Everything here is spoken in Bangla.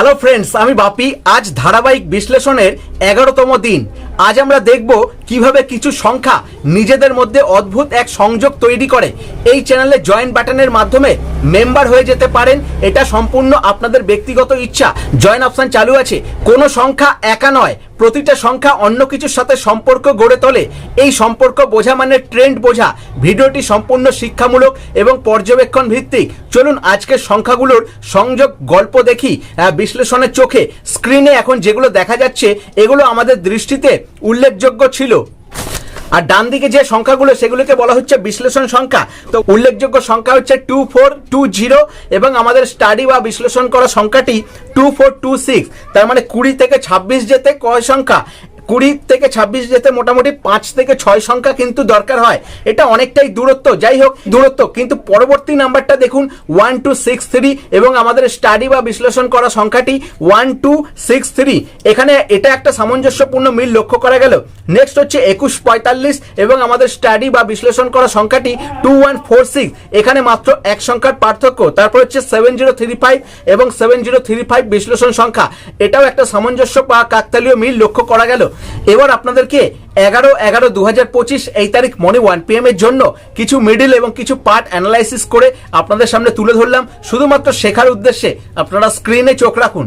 হ্যালো ফ্রেন্ডস আমি বাপি। আজ ধারাবাহিক বিশ্লেষণের এগারোতম দিন। আজ আমরা দেখব কীভাবে কিছু সংখ্যা নিজেদের মধ্যে অদ্ভুত এক সংযোগ তৈরি করে। এই চ্যানেলে জয়েন্ট বাটনের মাধ্যমে মেম্বার হয়ে যেতে পারেন। এটা সম্পূর্ণ আপনাদের ব্যক্তিগত ইচ্ছা। জয়েন অপশন চালু আছে। কোনো সংখ্যা একা নয়। প্রতিটা সংখ্যা অন্য কিছুর সাথে সম্পর্ক গড়ে তোলে। এই সম্পর্ক বোঝা মানে ট্রেন্ড বোঝা। ভিডিওটি সম্পূর্ণ শিক্ষামূলক এবং পর্যবেক্ষণ ভিত্তিক। চলুন আজকের সংখ্যাগুলোর সংযোগ গল্প দেখি। বিশ্লেষণের চোখে। স্ক্রিনে এখন যেগুলো দেখা যাচ্ছে, এগুলো আমাদের দৃষ্টিতে উল্লেখযোগ্য ছিল। আর ডান দিকে যে সংখ্যাগুলো, সেগুলোকে বলা হচ্ছে বিশ্লেষণ সংখ্যা। তো উল্লেখযোগ্য সংখ্যা হচ্ছে টু ফোর টু জিরো এবং আমাদের স্টাডি বা বিশ্লেষণ করা সংখ্যাটি টু ফোর টু সিক্স। তার মানে কুড়ি থেকে ছাব্বিশ যেতে কয় সংখ্যা। কুড়ি থেকে ছাব্বিশ যেতে মোটামুটি পাঁচ থেকে ছয় সংখ্যা কিন্তু দরকার হয়। এটা অনেকটাই দূরত্ব। যাই হোক, দূরত্ব। কিন্তু পরবর্তী নাম্বারটা দেখুন, ওয়ান টু সিক্স থ্রি এবং আমাদের স্টাডি বা বিশ্লেষণ করা সংখ্যাটি ওয়ান টু সিক্স থ্রি। এখানে এটা একটা সামঞ্জস্যপূর্ণ মিল লক্ষ্য করা গেল। নেক্সট হচ্ছে একুশ পঁয়তাল্লিশ এবং আমাদের স্টাডি বা বিশ্লেষণ করা সংখ্যাটি টু ওয়ান ফোর সিক্স। এখানে মাত্র এক সংখ্যার পার্থক্য। তারপর হচ্ছে সেভেন জিরো থ্রি ফাইভ এবং সেভেন জিরো থ্রি ফাইভ বিশ্লেষণ সংখ্যা। এটাও একটা সামঞ্জস্য বা কাকতালীয় মিল লক্ষ্য করা গেল। এবার আপনাদেরকে এগারো এগারো দু এই তারিখ মনে ওয়ান পি এর জন্য কিছু মিডিল এবং কিছু পার্ট অ্যানালাইসিস করে আপনাদের সামনে তুলে ধরলাম। শুধুমাত্র শেখার উদ্দেশ্যে আপনারা স্ক্রিনে চোখ রাখুন।